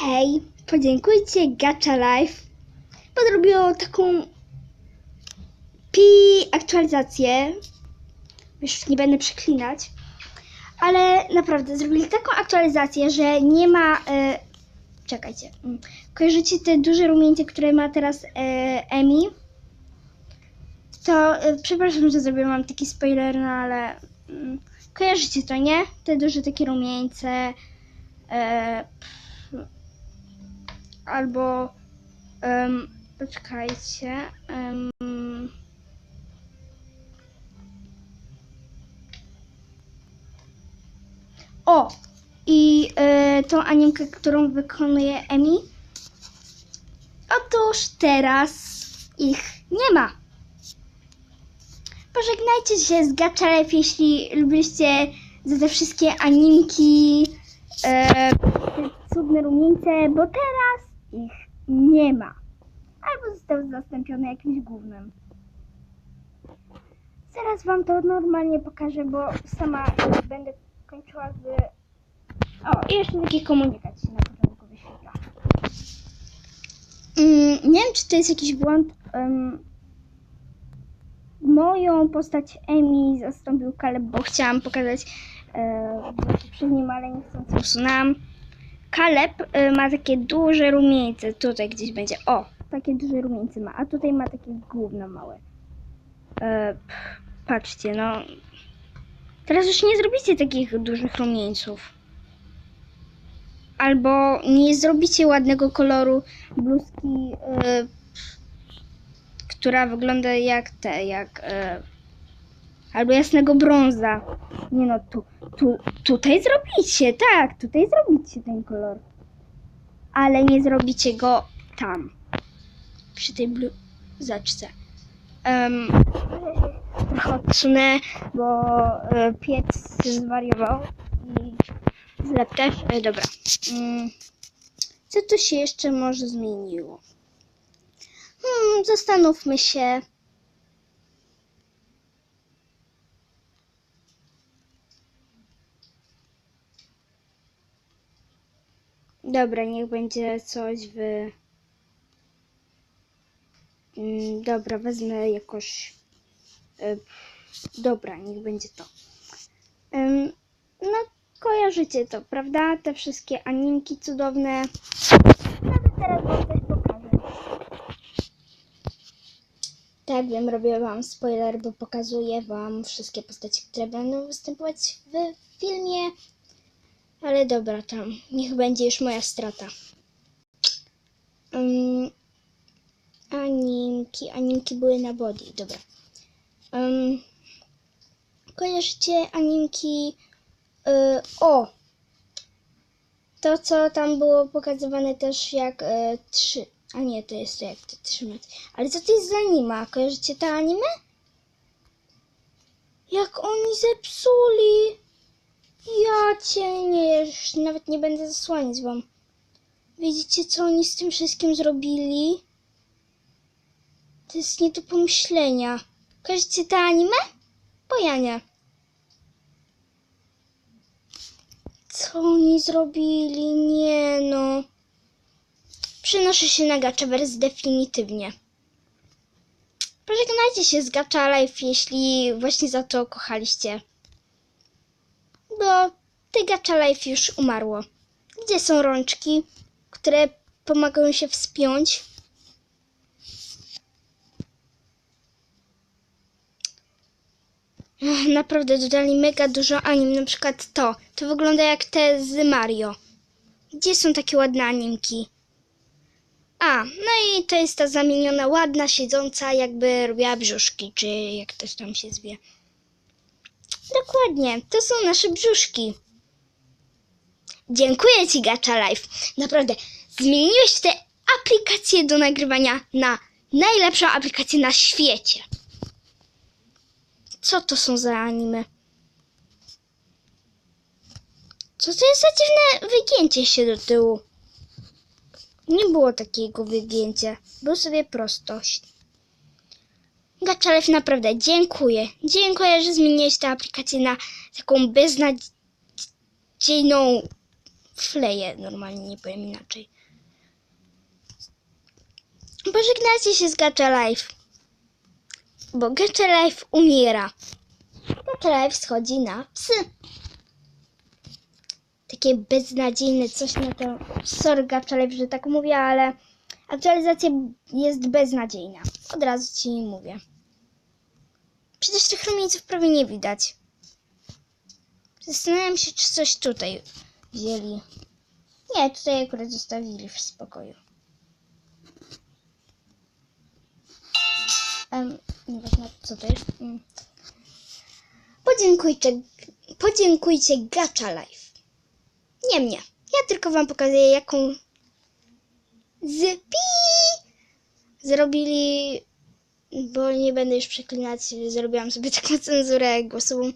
Hej, podziękujcie Gacha Life, bo zrobiło taką pi aktualizację. Już nie będę przeklinać, ale naprawdę zrobili taką aktualizację, że nie ma. E, czekajcie. mm, Kojarzycie te duże rumieńce, które ma teraz e, Emi? To e, przepraszam, że zrobiłam taki spoiler, no ale mm, kojarzycie to, nie? Te duże takie rumieńce. E, albo em, poczekajcie. em, o! I e, tą animkę, którą wykonuje Emi. Otóż teraz ich nie ma. Pożegnajcie się z Gaczalew, jeśli lubiliście za te wszystkie animki, e, te cudne rumieńce, bo teraz ich nie ma. Albo został zastąpiony jakimś głównym. Zaraz wam to normalnie pokażę, bo sama będę kończyła z... O, jeszcze taki komunikat się na początku wyświetla. Mm, nie wiem, czy to jest jakiś błąd. em, moją postać Emi zastąpił Kaleb, bo chciałam pokazać e, w poprzednim, ale niechcący usunęłam. Kaleb e, ma takie duże rumieńce. Tutaj gdzieś będzie. O, takie duże rumieńce ma. A tutaj ma takie gówno małe. E, patrzcie, no. Teraz już nie zrobicie takich dużych rumieńców. Albo nie zrobicie ładnego koloru bluzki, e, która wygląda jak te, jak. E, albo jasnego brąza. Nie no, tu, tu, tutaj zrobicie, tak, tutaj zrobicie ten kolor. Ale nie zrobicie go tam. Przy tej bluzaczce. Um, trochę odsunę, bo e, piec zwariował i zlep też. E, dobra. Mm, co tu się jeszcze może zmieniło? Hmm, zastanówmy się. Dobra, niech będzie coś w. Mm, dobra, wezmę jakoś. E, dobra, niech będzie to. No, kojarzycie to, prawda? Te wszystkie animki cudowne. Nawet teraz wam coś pokażę. Tak wiem, robię wam spoiler, bo pokazuję wam wszystkie postacie, które będą występować w filmie. Ale dobra, tam. Niech będzie już moja strata. Ym, animki. Animki były na body. Dobra. Ym, kojarzycie animki? y, o! To, co tam było pokazywane też jak y, trzy. A nie, to jest to jak to trzymać. Ale co to jest za anima? Kojarzycie to anime? Jak oni zepsuli! Ja cię nie, już nawet nie będę zasłaniać wam. Widzicie, co oni z tym wszystkim zrobili? To jest nie do pomyślenia. Kojarzycie te anime? Bo ja nie. Co oni zrobili? Nie no. Przenoszę się na Gachaverse definitywnie. Pożegnajcie się z Gacha Life, jeśli właśnie za to kochaliście. Bo te Gacha Life już umarło. Gdzie są rączki, które pomagają się wspiąć? Naprawdę dodali mega dużo anim, na przykład to. To wygląda jak te z Mario. Gdzie są takie ładne animki? A, no i to jest ta zamieniona, ładna, siedząca, jakby robiła brzuszki, czy jak też tam się zwie. Dokładnie, to są nasze brzuszki. Dziękuję Ci, Gacha Life. Naprawdę, zmieniłeś tę aplikację do nagrywania na najlepszą aplikację na świecie. Co to są za anime? Co to jest za dziwne wygięcie się do tyłu? Nie było takiego wygięcia. Był sobie prostość. Gaczalew, naprawdę dziękuję. Dziękuję, że zmieniłeś tę aplikację na taką beznadziejną Fleje, normalnie nie powiem inaczej. Pożegnajcie się z Gacha Life. Bo Gacha Life umiera. Gacha Life schodzi na psy. Takie beznadziejne coś na to. Sorry Gacha Life, że tak mówię, ale aktualizacja jest beznadziejna. Od razu ci mówię. Przecież tych rumieńców prawie nie widać. Zastanawiam się, czy coś tutaj wzięli. Nie, tutaj akurat zostawili w spokoju. Um, nieważne, co to jest. Mm. Podziękujcie, podziękujcie Gacha Life. Nie mnie. Ja tylko wam pokazuję, jaką z zrobili, bo nie będę już przeklinać, zrobiłam sobie taką cenzurę głosową,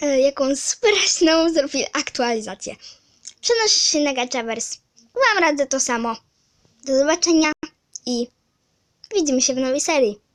jaką spryśną zrobili aktualizację. Przenoszę się na Gachaverse. Wam radzę to samo. Do zobaczenia i widzimy się w nowej serii.